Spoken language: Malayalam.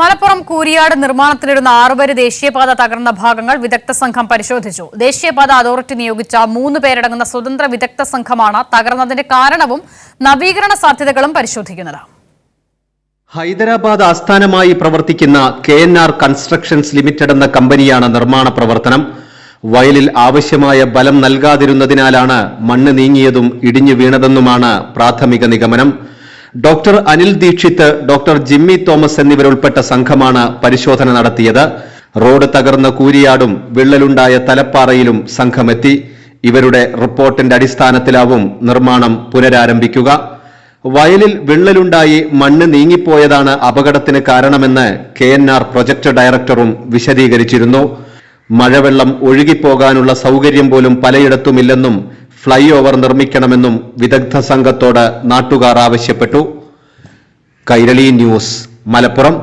മലപ്പുറം കൂരിയാട് നിർമ്മാണത്തിലിരുന്ന ആറുപേര് ദേശീയപാത തകർന്ന ഭാഗങ്ങൾ വിദഗ്ധ സംഘം പരിശോധിച്ചു. ദേശീയപാത അതോറിറ്റി നിയോഗിച്ച മൂന്ന് പേരടങ്ങുന്ന സ്വതന്ത്ര വിദഗ്ധ സംഘമാണ് തകർന്നതിന്റെ കാരണവും നവീകരണ സാധ്യതകളും പരിശോധിക്കുന്നത്. ഹൈദരാബാദ് ആസ്ഥാനമായി പ്രവർത്തിക്കുന്ന K N R constructions limited എന്ന കമ്പനിയാണ് നിർമ്മാണ പ്രവർത്തനം. വയലിൽ ആവശ്യമായ ബലം നൽകാതിരുന്നതിനാലാണ് മണ്ണ് നീങ്ങിയതും ഇടിഞ്ഞു വീണതെന്നുമാണ് പ്രാഥമിക നിഗമനം. Doctor Anil Dikshit doctor Jimmy Thomas എന്നിവരുൾപ്പെട്ട സംഘമാണ് പരിശോധന നടത്തിയത്. റോഡ് തകർന്ന കൂരിയാടും വിള്ളലുണ്ടായ തലപ്പാറയിലും സംഘമെത്തി. ഇവരുടെ റിപ്പോർട്ടിന്റെ അടിസ്ഥാനത്തിലാവും നിർമ്മാണം പുനരാരംഭിക്കുക. വയലിൽ വിള്ളലുണ്ടായി മണ്ണ് നീങ്ങിപ്പോയതാണ് അപകടത്തിന് കാരണമെന്ന് കെ എൻ ആർ പ്രൊജക്ട് ഡയറക്ടറും വിശദീകരിച്ചിരുന്നു. മഴവെള്ളം ഒഴുകിപ്പോകാനുള്ള സൗകര്യം പോലും പലയിടത്തുമില്ലെന്നും ഫ്ലൈ ഓവർ നിർമ്മിക്കണമെന്നും വിദഗ്ധ സംഘത്തോട് നാട്ടുകാർ ആവശ്യപ്പെട്ടു. കൈരളി ന്യൂസ് മലപ്പുറം.